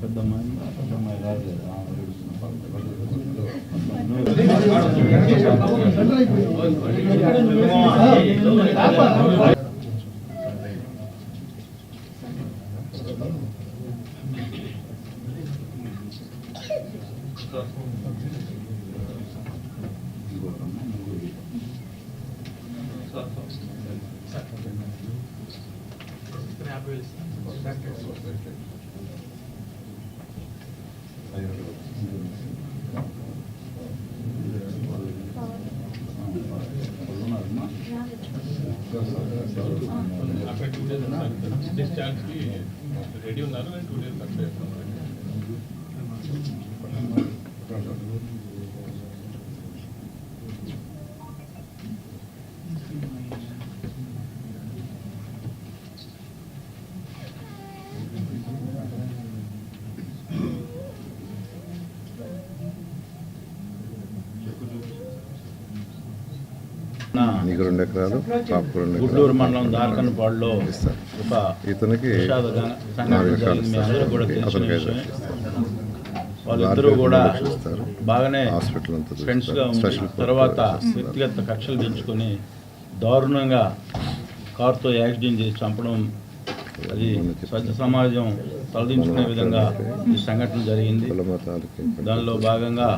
పెద్దమ్మాయి పెద్దమ్మాయి రాలేదు అక్కడ టూ డేస్ డిశ్చార్జ్కి రెడీ ఉన్నారు నేను టూ డేస్ నీకు రెండు ఎకరాలు. గుడ్లూరు మండలం దార్కనపాడులో ఇస్తారు ఇతనికి వాళ్ళిద్దరూ కూడా. బాగానే హాస్పిటల్ అంతా ఫ్రెండ్స్గా చూస్తారు. ఉండి స్పెషల్ కోర్టు తర్వాత. వ్యక్తిగత కక్షలు పెంచుకొని దారుణంగా కారుతో యాక్సిడెంట్ చేసి చంపడం అది స్వచ్ఛ సమాజం తలదించుకునే విధంగా ఈ సంఘటన జరిగింది దానిలో భాగంగా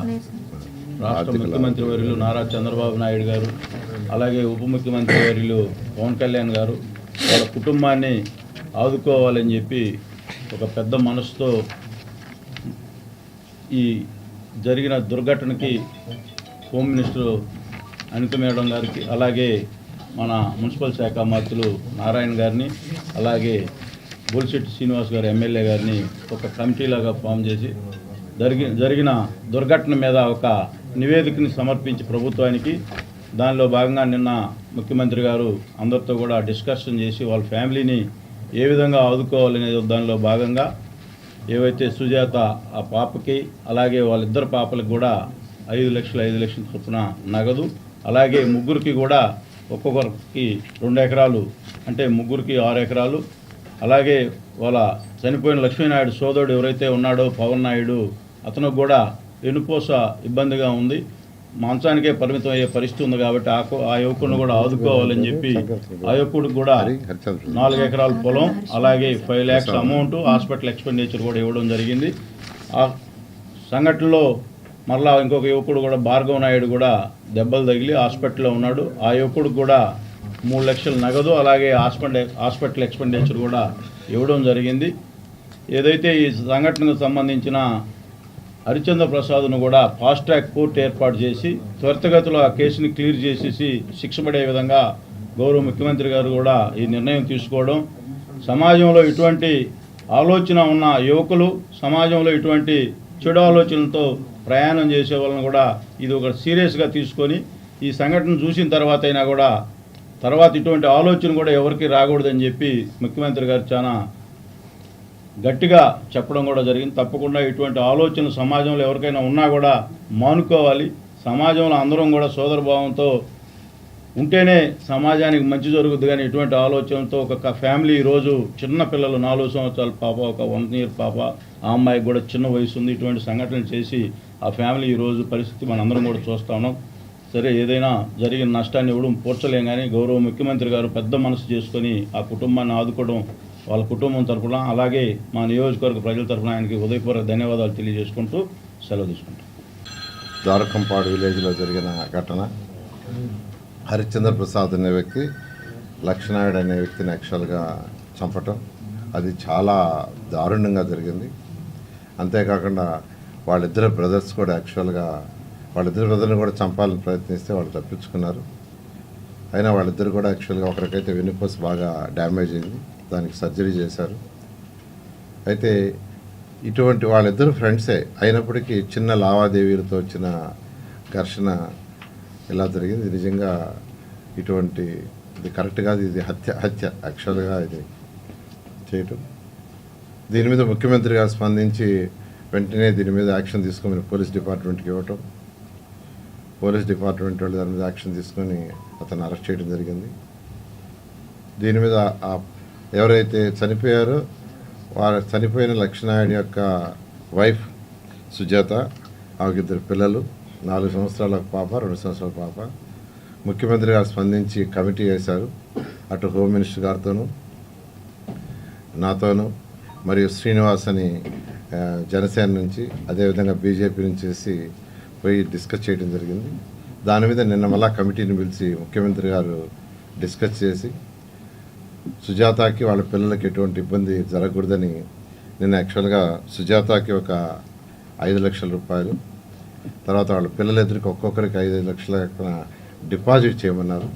రాష్ట్ర ముఖ్యమంత్రి వర్యులు నారా చంద్రబాబు నాయుడు గారు అలాగే ఉప ముఖ్యమంత్రి వర్యులు పవన్ కళ్యాణ్ గారు వాళ్ళ కుటుంబాన్ని ఆదుకోవాలని చెప్పి ఒక పెద్ద మనసుతో ఈ జరిగిన దుర్ఘటనకి హోమ్ మినిస్టర్ అనిత మేడం గారికి అలాగే మన మున్సిపల్ శాఖ మంత్రులు నారాయణ గారిని అలాగే బోల్శెట్టి శ్రీనివాస్ గారు ఎమ్మెల్యే గారిని ఒక కమిటీలాగా ఫామ్ చేసి జరిగి జరిగిన దుర్ఘటన మీద ఒక నివేదికని సమర్పించి ప్రభుత్వానికి దానిలో భాగంగా నిన్న ముఖ్యమంత్రి గారు అందరితో కూడా డిస్కషన్ చేసి వాళ్ళ ఫ్యామిలీని ఏ విధంగా ఆదుకోవాలనే దానిలో భాగంగా ఏవైతే సుజాత ఆ పాపకి అలాగే వాళ్ళిద్దరు పాపలకు కూడా ఐదు లక్షలు ఐదు లక్షల చొప్పున నగదు అలాగే ముగ్గురికి కూడా ఒక్కొక్కరికి రెండు ఎకరాలు అంటే ముగ్గురికి ఆరు ఎకరాలు అలాగే వాళ్ళ చనిపోయిన లక్ష్మీనాయుడు సోదరుడు ఎవరైతే ఉన్నాడో పవన్ నాయుడు అతను కూడా వెనుపోస ఇబ్బందిగా ఉంది. మాంసానికే పరిమితం అయ్యే పరిస్థితి ఉంది కాబట్టి ఆ ఆ యువకుడిని కూడా ఆదుకోవాలని చెప్పి ఆ యువకుడికి కూడా నాలుగు ఎకరాల పొలం అలాగే five lakhs amount hospital expenditure కూడా ఇవ్వడం జరిగింది. ఆ సంఘటనలో మరలా ఇంకొక యువకుడు కూడా భార్గవ నాయుడు కూడా దెబ్బలు తగిలి హాస్పిటల్లో ఉన్నాడు. ఆ యువకుడు కూడా మూడు లక్షల నగదు అలాగే హాస్పిటల్ హాస్పిటల్ ఎక్స్పెండిచర్ కూడా ఇవ్వడం జరిగింది. ఏదైతే ఈ సంఘటనకు సంబంధించిన హరిచంద్ర ప్రసాద్ను కూడా ఫాస్ట్ ట్రాక్ కోర్టు ఏర్పాటు చేసి త్వరితగతిలో ఆ కేసుని క్లియర్ చేసేసి శిక్ష పడే విధంగా గౌరవ ముఖ్యమంత్రి గారు కూడా ఈ నిర్ణయం తీసుకోవడం. సమాజంలో ఇటువంటి ఆలోచన ఉన్న యువకులు సమాజంలో ఇటువంటి చెడు ఆలోచనలతో ప్రయాణం చేసే వాళ్ళని కూడా ఇది ఒక సీరియస్గా తీసుకొని ఈ సంఘటన చూసిన తర్వాత అయినా కూడా తర్వాత ఇటువంటి ఆలోచన కూడా ఎవరికి రాకూడదని చెప్పి ముఖ్యమంత్రి గారు చాలా గట్టిగా చెప్పడం కూడా జరిగింది. తప్పకుండా ఇటువంటి ఆలోచన సమాజంలో ఎవరికైనా ఉన్నా కూడా మానుకోవాలి. సమాజంలో అందరం కూడా సోదరభావంతో ఉంటేనే సమాజానికి మంచి జరుగుద్ది కానీ ఇటువంటి ఆలోచనతో ఒక ఫ్యామిలీ ఈరోజు చిన్న పిల్లలు నాలుగు సంవత్సరాల పాప ఒక వన్ ఇయర్ పాప ఆ అమ్మాయికి కూడా చిన్న వయసు ఉంది. ఇటువంటి సంఘటనలు చేసి ఆ ఫ్యామిలీ ఈరోజు పరిస్థితి మనందరం కూడా చూస్తా ఉన్నాం. సరే ఏదైనా జరిగిన నష్టాన్ని ఇవ్వడం పూడ్చలేం కానీ గౌరవ ముఖ్యమంత్రి గారు పెద్ద మనసు చేసుకొని ఆ కుటుంబాన్ని ఆదుకోవడం వాళ్ళ కుటుంబం తరఫున అలాగే మా నియోజకవర్గ ప్రజల తరపున ఆయనకి ఉదయపూర్వక ధన్యవాదాలు తెలియజేసుకుంటూ సెలవు తీసుకుంటాం. దారకంపాడు విలేజ్లో జరిగిన ఘటన హరిశ్చంద్ర ప్రసాద్ అనే వ్యక్తి లక్ష్మణాయుడు అనే వ్యక్తిని యాక్చువల్గా చంపటం అది చాలా దారుణంగా జరిగింది. అంతేకాకుండా వాళ్ళిద్దరు బ్రదర్స్ కూడా యాక్చువల్గా వాళ్ళిద్దరు బ్రదర్ని కూడా చంపాలని ప్రయత్నిస్తే వాళ్ళు తప్పించుకున్నారు. అయినా వాళ్ళిద్దరు కూడా యాక్చువల్గా ఒకరికైతే వెన్నుపూస బాగా డ్యామేజ్ అయింది. దానికి సర్జరీ చేశారు. అయితే ఇటువంటి వాళ్ళిద్దరు ఫ్రెండ్సే. అయినప్పటికీ చిన్న లావాదేవీలతో వచ్చిన ఘర్షణ ఇలా జరిగింది? నిజంగా ఇటువంటి ఇది కరెక్ట్ కాదు. ఇది హత్య హత్య యాక్చువల్గా ఇది చేయటం. దీని మీద ముఖ్యమంత్రి గారు స్పందించి వెంటనే దీని మీద యాక్షన్ తీసుకొని పోలీస్ డిపార్ట్మెంట్కి ఇవ్వటం. పోలీస్ డిపార్ట్మెంట్ వాళ్ళు దాని మీద యాక్షన్ తీసుకొని అతను అరెస్ట్ చేయడం జరిగింది. దీని మీద ఆ ఎవరైతే చనిపోయారో వారు చనిపోయిన లక్ష్మీనాయుడు యొక్క వైఫ్ సుజాత ఆమెకి ఇద్దరు పిల్లలు నాలుగు సంవత్సరాల పాప రెండు సంవత్సరాల పాప. ముఖ్యమంత్రి గారు స్పందించి కమిటీ వేశారు. అటు హోమ్ మినిస్టర్ గారితోనూ నాతోనూ మరియు శ్రీనివాస్ అని జనసేన నుంచి అదేవిధంగా బీజేపీ నుంచి చేసి పోయి డిస్కస్ చేయడం జరిగింది. దాని మీద నిన్న మళ్ళా కమిటీని పిలిచి ముఖ్యమంత్రి గారు డిస్కస్ చేసి సుజాతకి వాళ్ళ పిల్లలకి ఎటువంటి ఇబ్బంది జరగకూడదని నేను యాక్చువల్గా సుజాతకి ఒక ఐదు లక్షల రూపాయలు తర్వాత వాళ్ళ పిల్లలిద్దరికి ఒక్కొక్కరికి ఐదు లక్షల డిపాజిట్ చేయమన్నారు.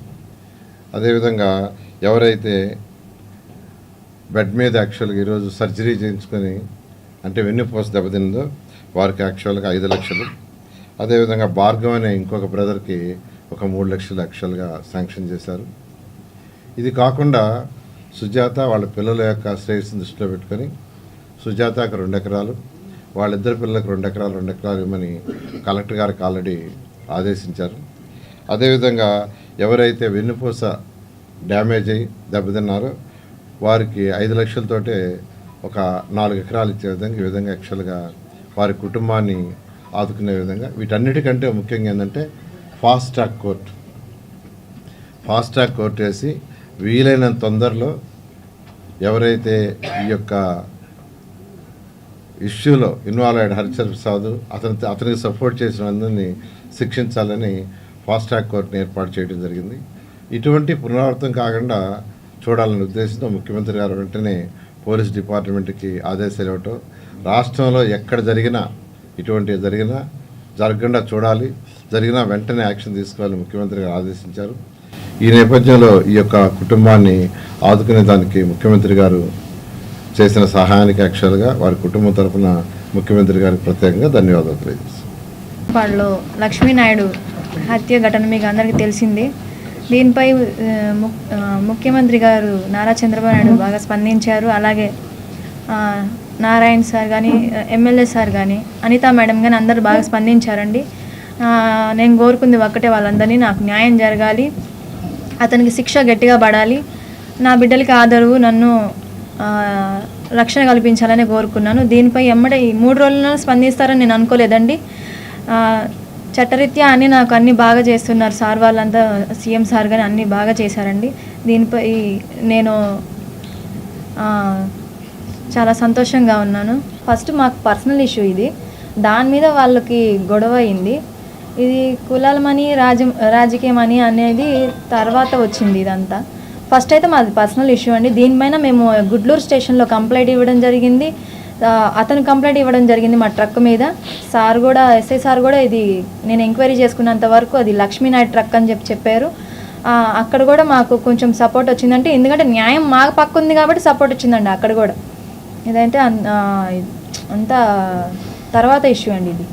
అదేవిధంగా ఎవరైతే బెడ్ మీద యాక్చువల్గా ఈరోజు సర్జరీ చేయించుకొని అంటే వెన్నుపోస దెబ్బతిందో వారికి యాక్చువల్గా ఐదు లక్షలు. అదేవిధంగా భార్గవ్ అనే ఇంకొక బ్రదర్కి ఒక మూడు లక్షలు యాక్చువల్గా శాంక్షన్ చేశారు. ఇది కాకుండా సుజాత వాళ్ళ పిల్లల యొక్క శ్రేయస్సును దృష్టిలో పెట్టుకొని సుజాతకు రెండు ఎకరాలు వాళ్ళిద్దరు పిల్లలకు రెండు ఎకరాలు రెండు ఎకరాలు ఇవ్వమని కలెక్టర్ గారికి ఆల్రెడీ ఆదేశించారు. అదేవిధంగా ఎవరైతే వెన్నుపూస డ్యామేజ్ అయ్యి దెబ్బతిన్నారో వారికి ఐదు లక్షలతోటే ఒక నాలుగు ఎకరాలు ఇచ్చే విధంగా ఈ విధంగా యాక్చువల్గా వారి కుటుంబాన్ని ఆదుకునే విధంగా. వీటన్నిటికంటే ముఖ్యంగా ఏంటంటే fast track court. Fast track court వేసి వీలైనంత తొందరలో ఎవరైతే ఈ యొక్క ఇష్యూలో ఇన్వాల్వ్ అయ్యాడు హరిచంద్ర ప్రసాద్ అతని అతనికి సపోర్ట్ చేసిన అందరినీ శిక్షించాలని ఫాస్ట్ ట్రాక్ కోర్టుని ఏర్పాటు చేయడం జరిగింది. ఇటువంటి పునరావృతం కాకుండా చూడాలనే ఉద్దేశంతో ముఖ్యమంత్రి గారు వెంటనే పోలీస్ డిపార్ట్మెంట్కి ఆదేశాలు ఇవ్వటం రాష్ట్రంలో ఎక్కడ జరిగినా ఇటువంటివి జరిగినా జరగకుండా చూడాలి జరిగినా వెంటనే యాక్షన్ తీసుకోవాలని ముఖ్యమంత్రి గారు ఆదేశించారు. ఈ నేపథ్యంలో ఈ యొక్క కుటుంబాన్ని ఆదుకునే దానికి ముఖ్యమంత్రి గారు చేసిన సహాయానికి యాక్చువల్గా వారి కుటుంబం తరఫున ముఖ్యమంత్రి గారికి ప్రత్యేకంగా ధన్యవాదాలు తెలియజేస్తాను పాడులో లక్ష్మీనాయుడు హత్య ఘటన మీకు అందరికీ తెలిసింది. దీనిపై ముఖ్యమంత్రి గారు నారా చంద్రబాబు నాయుడు బాగా స్పందించారు. అలాగే నారాయణ్ నారాయణ సార్ కానీ ఎమ్మెల్యే సార్ కానీ అనితా మేడం కానీ అందరూ బాగా స్పందించారండి. నేను కోరుకుంది ఒక్కటే వాళ్ళందరినీ. నాకు న్యాయం జరగాలి. అతనికి శిక్ష గట్టిగా పడాలి. నా బిడ్డలకి ఆదరవు నన్ను రక్షణ కల్పించాలని కోరుకున్నాను. దీనిపై ఎమ్మడే ఈ మూడు రోజుల్లో స్పందిస్తారని నేను అనుకోలేదండి. చట్టరీత్యా అన్నీ నాకు అన్నీ బాగా చేస్తున్నారు సార్. వాళ్ళంతా సీఎం సార్ కానీ అన్నీ బాగా చేశారండి. దీనిపై నేను చాలా సంతోషంగా ఉన్నాను. ఫస్ట్ మాకు పర్సనల్ ఇష్యూ ఇది. దాని మీద వాళ్ళకి గొడవ అయింది. ఇది కులాలమని రాజ రాజకీయమని అనేది తర్వాత వచ్చింది ఇదంతా. ఫస్ట్ అయితే మాది పర్సనల్ ఇష్యూ అండి. దీనిపైన మేము గుడ్లూరు స్టేషన్లో కంప్లైంట్ ఇవ్వడం జరిగింది. అతను కంప్లైంట్ ఇవ్వడం జరిగింది మా ట్రక్ మీద. సార్ కూడా ఎస్ఐ సార్ కూడా ఇది నేను ఎంక్వైరీ చేసుకున్నంత వరకు అది లక్ష్మీనాయుడు ట్రక్ అని చెప్పి చెప్పారు. అక్కడ కూడా మాకు కొంచెం సపోర్ట్ వచ్చిందంటే ఎందుకంటే న్యాయం మాకు పక్క ఉంది కాబట్టి సపోర్ట్ వచ్చిందండి అక్కడ కూడా. ఇదైతే అంతా తర్వాత ఇష్యూ అండి ఇది.